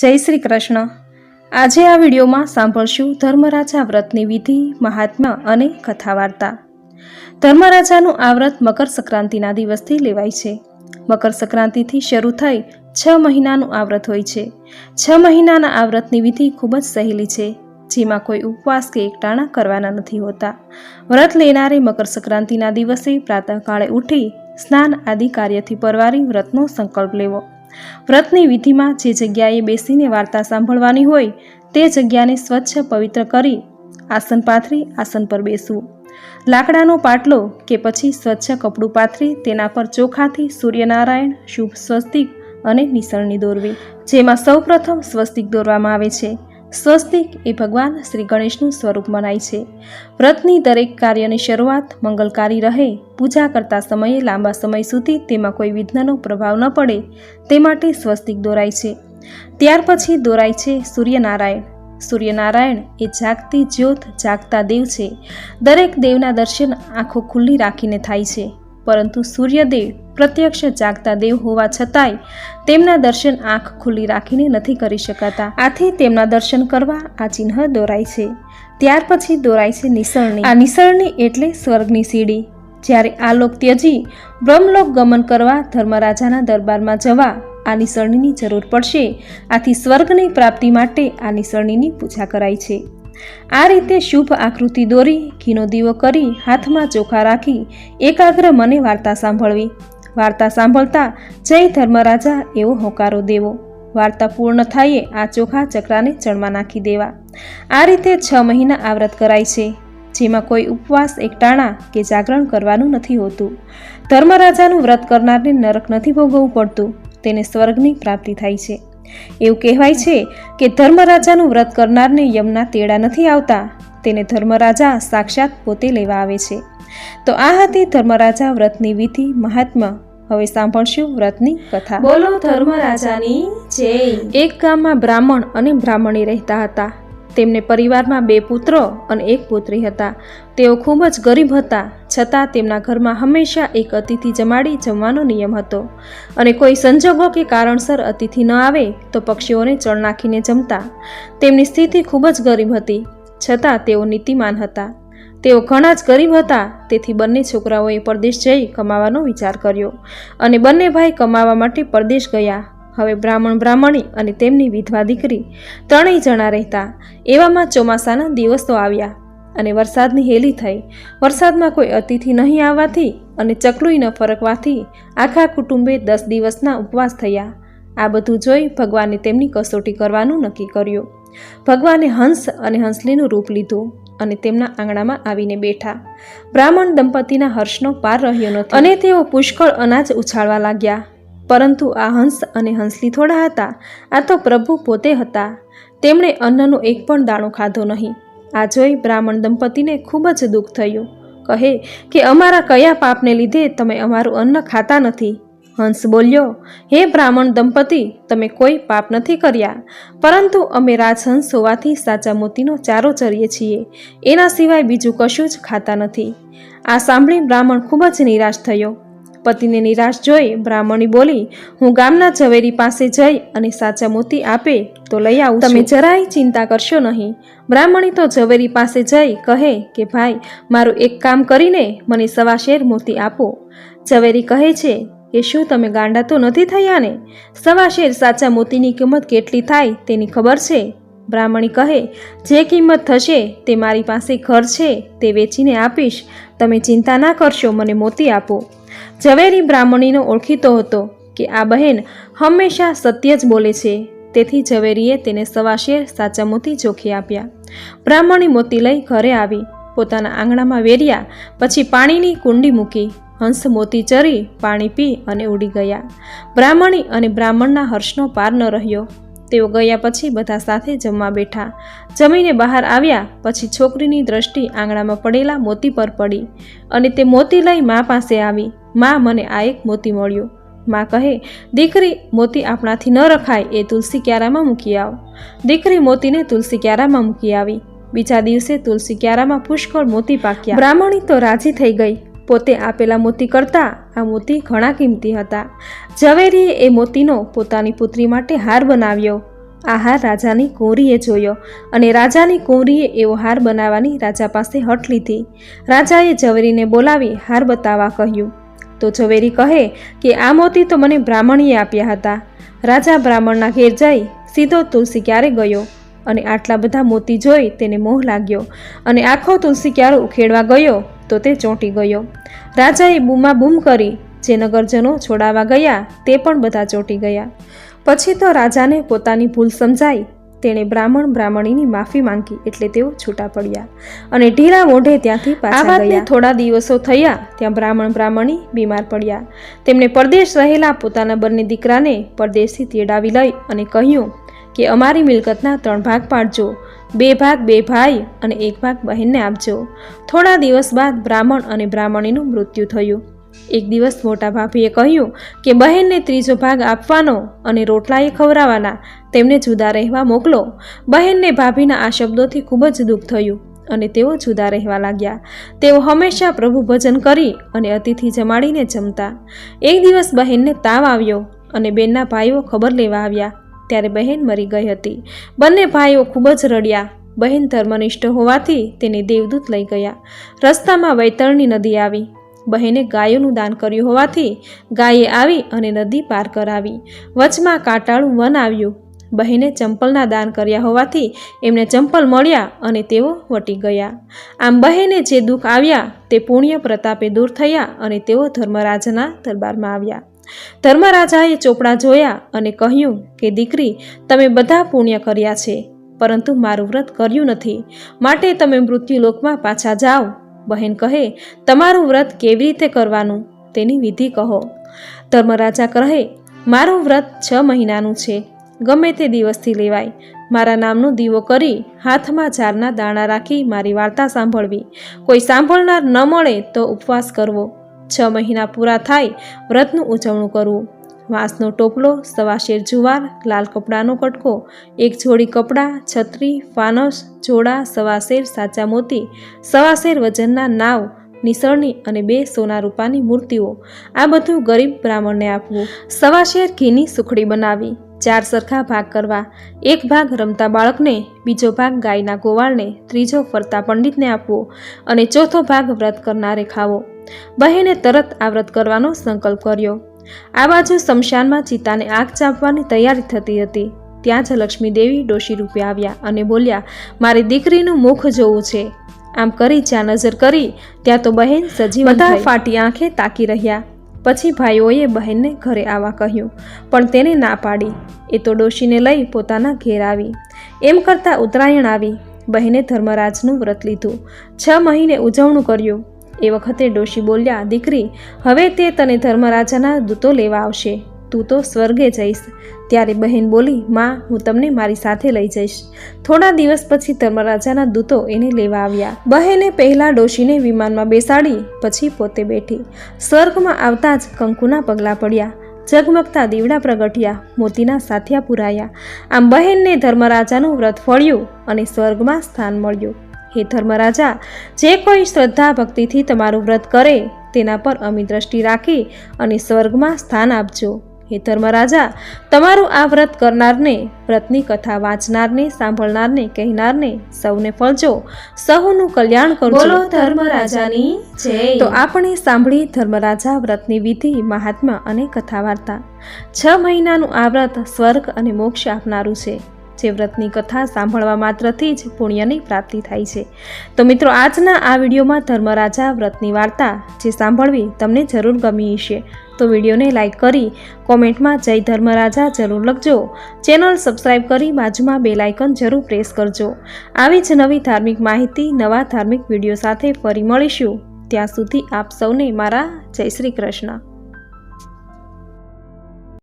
જય શ્રી કૃષ્ણ. આજે આ વિડીયોમાં સાંભળશું ધર્મરાજા વ્રતની વિધિ મહાત્મા અને કથા વાર્તા ધર્મરાજાનું આ વ્રત મકર સંક્રાંતિના દિવસથી લેવાય છે. મકર સંક્રાંતિથી શરૂ થઈ છ મહિનાનું આ વ્રત હોય છે. છ મહિનાના આ વ્રતની વિધિ ખૂબ જ સહેલી છે. જેમાં કોઈ ઉપવાસ કે એકટાણા કરવાના નથી હોતા. વ્રત લેનારે મકર સંક્રાંતિના દિવસે પ્રાતઃકાળે ઉઠી સ્નાન આદિ કાર્યથી પરવારી વ્રતનો સંકલ્પ લેવો. વ્રતની વિધિમાં જે જગ્યાએ બેસીને વાર્તા સાંભળવાની હોય, તે જગ્યાને સ્વચ્છ, પવિત્ર કરી આસન પાથરી, આસન પર બેસવું. લાકડાનો પાટલો કે પછી સ્વચ્છ કપડું પાથરી, તેના પર ચોખાથી સૂર્યનારાયણ, શુભ સ્વસ્તિક અને નિસરણી દોરવી, જેમાં સૌપ્રથમ સ્વસ્તિક દોરવામાં આવે છે. સ્વસ્તિક એ ભગવાન શ્રી ગણેશનું સ્વરૂપ મનાય છે. વ્રતની દરેક કાર્યની શરૂઆત મંગલકારી રહે, પૂજા કરતા સમયે લાંબા સમય સુધી તેમાં કોઈ વિઘ્નનો પ્રભાવ ન પડે, તે માટે સ્વસ્તિક દોરાય છે. ત્યાર પછી દોરાય છે સૂર્યનારાયણ. સૂર્યનારાયણ એ જાગતી જ્યોત, જાગતા દેવ છે. દરેક દેવના દર્શન આંખો ખુલ્લી રાખીને થાય છે. પરંતુ સૂર્યદેવ પ્રત્યક્ષ જાગતા દેવ હોવા છતાંય તેમના દર્શન આંખ ખુલ્લી રાખીને નથી કરી શકાતા. આથી તેમના દર્શન કરવા આ ચિહ્ન દોરાય છે. ત્યાર પછી દોરાય છે નિસરણી. આ નિસરણી એટલે સ્વર્ગની સીડી. જ્યારે આ લોક ત્યજી બ્રહ્મલોક ગમન કરવા ધર્મરાજાના દરબારમાં જવા આ નિસરણીની જરૂર પડશે, આથી સ્વર્ગની પ્રાપ્તિ માટે આ નિસરણીની પૂજા કરાય છે. આ રીતે શુભ આકૃતિ દોરી, ઘીનો દીવો કરી, હાથમાં ચોખા રાખી, એકાગ્ર મને વાર્તા સાંભળવી. વાર્તા સાંભળતા જય ધર્મરાજા એવો હોકારો દેવો. વાર્તા પૂર્ણ થાયે આ ચોખા ચક્રાને ચણમાં નાખી દેવા. આ રીતે છ મહિના આવ્રત કરાય છે. જેમાં કોઈ ઉપવાસ, એકટાણા કે જાગરણ કરવાનું નથી હોતું. ધર્મરાજાનું વ્રત કરનારને નરક નથી ભોગવવું પડતું. તેને સ્વર્ગની પ્રાપ્તિ થાય છે. એવું કહેવાય છે કે ધર્મરાજાનું વ્રત કરનારને યમના તેડા નથી આવતા. તેને ધર્મરાજા સાક્ષાત પોતે લેવા આવે છે. તો આ હતી ધર્મરાજા વ્રતની વિધિ મહાત્મા. હવે સાંભળશું વ્રતની કથા. બોલો ધર્મરાજાની જય. એક ગામમાં બ્રાહ્મણ અને બ્રાહ્મણી રહેતા હતા. તેમને પરિવારમાં બે પુત્રો અને એક પુત્રી હતા. તેઓ ખૂબ જ ગરીબ હતા. છતાં તેમના ઘરમાં હંમેશા એક અતિથિ જમાડી જમવાનો નિયમ હતો. અને કોઈ સંજોગો કે કારણસર અતિથિ ન આવે તો પક્ષીઓને ચણ નાખીને જમતા. તેમની સ્થિતિ ખૂબ જ ગરીબ હતી. છતાં તેઓ નીતિમાન હતા. તેઓ ઘણા જ ગરીબ હતા. તેથી બંને છોકરાઓએ પરદેશ જઈ કમાવાનો વિચાર કર્યો. અને બંને ભાઈ કમાવા માટે પરદેશ ગયા. હવે બ્રાહ્મણ બ્રાહ્મણી અને તેમની વિધવા દીકરી ત્રણેય જણા રહેતા. એવામાં ચોમાસાના દિવસો આવ્યા. અને વરસાદની હેલી થઈ. વરસાદમાં કોઈ અતિથિ નહીં આવવાથી અને ચકલુઈ ન ફરકવાથી આખા કુટુંબે દસ દિવસના ઉપવાસ થયા. આ બધું જોઈ ભગવાને તેમની કસોટી કરવાનું નક્કી કર્યું. ભગવાને હંસ અને હંસલીનું રૂપ લીધું અને તેમના આંગણામાં આવીને બેઠા. બ્રાહ્મણ દંપતીના હર્ષનો પાર રહ્યો નથી અને તેઓ પુષ્કળ અનાજ ઉછાળવા લાગ્યા. પરંતુ આ હંસ અને હંસલી થોડા હતા. આ તો પ્રભુ પોતે હતા. તેમણે અન્નનો એક પણ દાણો ખાધો નહીં. આ જોઈ બ્રાહ્મણ દંપતીને ખૂબ જ દુઃખ થયું. કહે કે અમારા કયા પાપને લીધે તમે અમારું અન્ન ખાતા નથી? હંસ બોલ્યો, હે બ્રાહ્મણ દંપતી, તમે કોઈ પાપ નથી કર્યા. પરંતુ અમે રાજહંસ હોવાથી સાચા મોતીનો ચારો ચરીએ છીએ. એના સિવાય બીજું કશું જ ખાતા નથી. આ સાંભળી બ્રાહ્મણ ખૂબ જ નિરાશ થયો. પતિને નિરાશ જોઈ બ્રાહ્મણી બોલી હું ગામના ઝવેરી પાસે જઈ અને સાચા મોતી આપે તો લઈ આવું તમે જરાય ચિંતા કરશો નહીં. બ્રાહ્મણી તો ઝવેરી પાસે જઈ કહે કે ભાઈ મારું એક કામ કરીને મને સવા શેર મોતી આપો. ઝવેરી કહે છે કે શું તમે ગાંડા તો નથી થયા ને? સવા શેર સાચા મોતીની કિંમત કેટલી થાય તેની ખબર છે? બ્રાહ્મણી કહે જે કિંમત થશે તે મારી પાસે ઘર છે તે વેચીને આપીશ. તમે ચિંતા ના કરશો મને મોતી આપો. ઝવેરી બ્રાહ્મણીનો ઓળખીતો હતો કે આ બહેન હંમેશા સત્ય જ બોલે છે. તેથી ઝવેરીએ તેને સવાશેર સાચા મોતી જોખી આપ્યા. બ્રાહ્મણી મોતી લઈ ઘરે આવી. પોતાના આંગણામાં વેર્યા પછી પાણીની કુંડી મૂકી. હંસ મોતી ચરી, પાણી પી અને ઉડી ગયા. બ્રાહ્મણી અને બ્રાહ્મણના હર્ષનો પાર ન રહ્યો. તેઓ ગયા પછી બધા સાથે જમવા બેઠા. જમીને બહાર આવ્યા પછી છોકરીની દ્રષ્ટિ આંગણામાં પડેલા મોતી પર પડી અને તે મોતી લઈ મા પાસે આવી. મા મને આ એક મોતી મળ્યો. મા કહે, દીકરી, મોતી આપણાથી ન રખાય, એ તુલસી ક્યારામાં મૂકી આવ. દીકરી મોતીને તુલસી ક્યારામાં મૂકી આવી. બીજા દિવસે તુલસી ક્યારામાં પુષ્કળ મોતી પાક્યા. બ્રાહ્મણી તો રાજી થઈ ગઈ. પોતે આપેલા મોતી કરતાં આ મોતી ઘણા કિંમતી હતા. ઝવેરીએ એ મોતીનો પોતાની પુત્રી માટે હાર બનાવ્યો. આ હાર રાજાની કુંવરીએ જોયો અને રાજાની કુંવરીએ એવો હાર બનાવવાની રાજા પાસે હઠ લીધી. રાજાએ ઝવેરીને બોલાવી હાર બતાવવા કહ્યું. તો ઝવેરી કહે કે, આ મોતી તો મને બ્રાહ્મણીએ આપ્યા હતા. રાજા બ્રાહ્મણના ઘેર જઈ સીધો તુલસી ક્યારે ગયો? અને આટલા બધા મોતી જોઈ તેને મોહ લાગ્યો અને આખો તુલસી ક્યારો ઉખેડવા ગયો? તો તે ચોંટી ગયો. રાજાએ બૂમા બૂમ કરી જે નગરજનો છોડાવા ગયા તે પણ બધા ચોંટી ગયા. પછી તો રાજાને પોતાની ભૂલ સમજાઈ. તેણે બ્રાહ્મણ બ્રાહ્મણીની માફી માંગી એટલે તેઓ છૂટા પડ્યા અને ઢીલા મોઢે ત્યાંથી પાછા ગયા. થોડા દિવસો થયા ત્યાં બ્રાહ્મણ બ્રાહ્મણી બીમાર પડ્યા. તેમણે પરદેશ રહેલા પોતાના બંને દીકરાને પરદેશથી તેડાવી લઈ અને કહ્યું કે અમારી મિલકતના ત્રણ ભાગ પાડજો. બે ભાગ બે ભાઈ અને એક ભાગ બહેનને આપજો. થોડા દિવસ બાદ બ્રાહ્મણ અને બ્રાહ્મણીનું મૃત્યુ થયું. એક દિવસ મોટા ભાભીએ કહ્યું કે બહેનને ત્રીજો ભાગ આપવાનો અને રોટલાએ ખવરાવાના તેમને જુદા રહેવા મોકલો. બહેનને ભાભીના આ શબ્દોથી ખૂબ જ દુઃખ થયું અને તેઓ જુદા રહેવા લાગ્યા. તેઓ હંમેશા પ્રભુ ભજન કરી અને અતિથિ જમાડીને જમતા. એક દિવસ બહેનને તાવ આવ્યો અને બેનના ભાઈઓ ખબર લેવા આવ્યા. ત્યારે બહેન મરી ગઈ હતી. બંને ભાઈઓ ખૂબ જ રડ્યા. બહેન ધર્મનિષ્ઠ હોવાથી તેને દેવદૂત લઈ ગયા. રસ્તામાં વૈતરણી નદી આવી. બહેને ગાયોનું દાન કર્યું હોવાથી ગાયે આવી અને નદી પાર કરાવી. વચમાં કાંટાળું વન આવ્યું. બહેને ચંપલના દાન કર્યા હોવાથી એમને ચંપલ મળ્યા અને તેઓ વટી ગયા. આમ બહેને જે દુઃખ આવ્યા તે પુણ્ય પ્રતાપે દૂર થયા અને તેઓ ધર્મરાજના દરબારમાં આવ્યા. ધર્મરાજાએ ચોપડા જોયા અને કહ્યું કે, દીકરી, તમે બધા પુણ્ય કર્યા છે, પરંતુ મારું વ્રત કર્યું નથી. માટે તમે મૃત્યુલોકમાં પાછા જાઓ. બહેન કહે, તમારું વ્રત કેવી રીતે કરવાનું? તેની વિધિ કહો. ધર્મરાજા કહે, મારું વ્રત છ મહિનાનું છે. ગમે તે દિવસથી લેવાય. મારા નામનો દીવો કરી હાથમાં ઝારના દાણા રાખી મારી વાર્તા સાંભળવી. કોઈ સાંભળનાર ન મળે તો ઉપવાસ કરવો. છ મહિના પૂરા થાય વ્રતનું ઉજવણું કરવું. વાંસનો ટોપલો, સવાશેર જુવાર, લાલ કપડાનો કટકો, એક જોડી કપડાં, છત્રી, ફાનસ, જોડા, સવાશેર સાચા મોતી, સવાશેર વજનના નાવ, નિસરણી અને બે સોના રૂપાની મૂર્તિઓ. આ બધું ગરીબ બ્રાહ્મણને આપવું. સવાશેર ઘીની સુખડી બનાવી, ચાર સરખા ભાગ કરવા. એક ભાગ રમતા બાળકને, બીજો ભાગ ગાયના ગોવાળને, ત્રીજો ફરતા પંડિતને આપવો અને ચોથો ભાગ વ્રત કરનારે ખાવો. બહેને તરત આ વ્રત કરવાનો સંકલ્પ કર્યો. આ બાજુ શમશાનમાં ચિતાને આગ ચાંપવાની તૈયારી થતી હતી. ત્યાં જ લક્ષ્મીદેવી ડોશી રૂપે આવ્યા અને બોલ્યા મારી દીકરીનું મુખ જોવું છે. આમ કરી જ્યાં નજર કરી ત્યાં તો બહેન સજી બધા ફાટી આંખે તાકી રહ્યા. પછી ભાઈઓએ બહેનને ઘરે આવવા કહ્યું પણ તેને ના પાડી. એ તો ડોશીને લઈ પોતાના ઘેર આવી. એમ કરતાં ઉત્તરાયણ આવી. બહેને ધર્મરાજનું વ્રત લીધું. છ મહિને ઉજવણું કર્યું. એ વખતે ડોશી બોલ્યા, દીકરી, હવે તે તને ધર્મરાજાના દૂતો લેવા આવશે. તું તો સ્વર્ગે જઈશ. ત્યારે બહેન બોલી, માં, હું તમને મારી સાથે લઈ જઈશ. થોડા દિવસ પછી ધર્મરાજાના દૂતો એને લેવા આવ્યા. બહેને પહેલા ડોશીને વિમાનમાં બેસાડી, પછી પોતે બેઠી. સ્વર્ગમાં આવતા જ કંકુના પગલાં પડ્યા. ઝગમગતા દીવડા પ્રગટ્યા, મોતીના સાથિયા પુરાયા. આમ બહેનને ધર્મરાજાનું વ્રત ફળ્યું અને સ્વર્ગમાં સ્થાન મળ્યું. હે ધર્મરાજા જે કોઈ શ્રદ્ધા ભક્તિથી તમારું વ્રત કરે તેના પર અમી દ્રષ્ટિ રાખી અને સ્વર્ગમાં સ્થાન આપજો. હે ધર્મરાજા તમારું આ વ્રત કરનારને વ્રતની કથા વાંચનારને સાંભળનારને કહેનારને સૌને ફળજો. સહુનું કલ્યાણ કરજો. બોલો ધર્મરાજાની જય. તો આપણે સાંભળી ધર્મરાજા વ્રતની વિધિ મહાત્મા અને કથા વાર્તા છ મહિનાનું આ વ્રત સ્વર્ગ અને મોક્ષ આપનારું છે. જે વ્રતની કથા સાંભળવા માત્રથી જ પુણ્યની પ્રાપ્તિ થાય છે. તો મિત્રો, આજના આ વિડીયોમાં ધર્મરાજા વ્રતની વાર્તા જે સાંભળવી તમને જરૂર ગમી હશે, તો વિડીયોને લાઇક કરી કોમેન્ટમાં જય ધર્મરાજા જરૂર લખજો. ચેનલ સબસ્ક્રાઈબ કરી બાજુમાં બે લાઇકન જરૂર પ્રેસ કરજો. આવી જ નવી ધાર્મિક માહિતી, નવા ધાર્મિક વીડિયો સાથે ફરી મળીશું. ત્યાં સુધી આપ સૌને મારા જય શ્રી કૃષ્ણ.